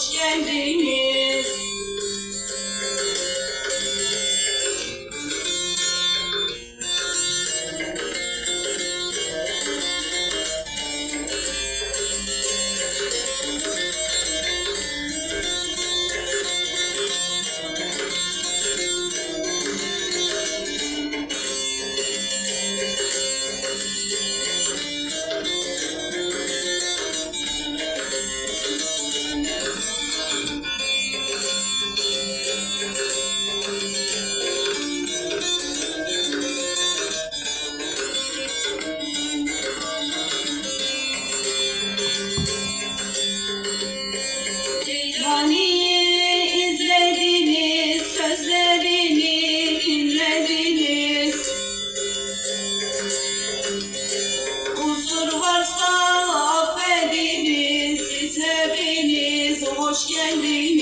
Hoş geldiniz. Hepiniz hoş geldiniz.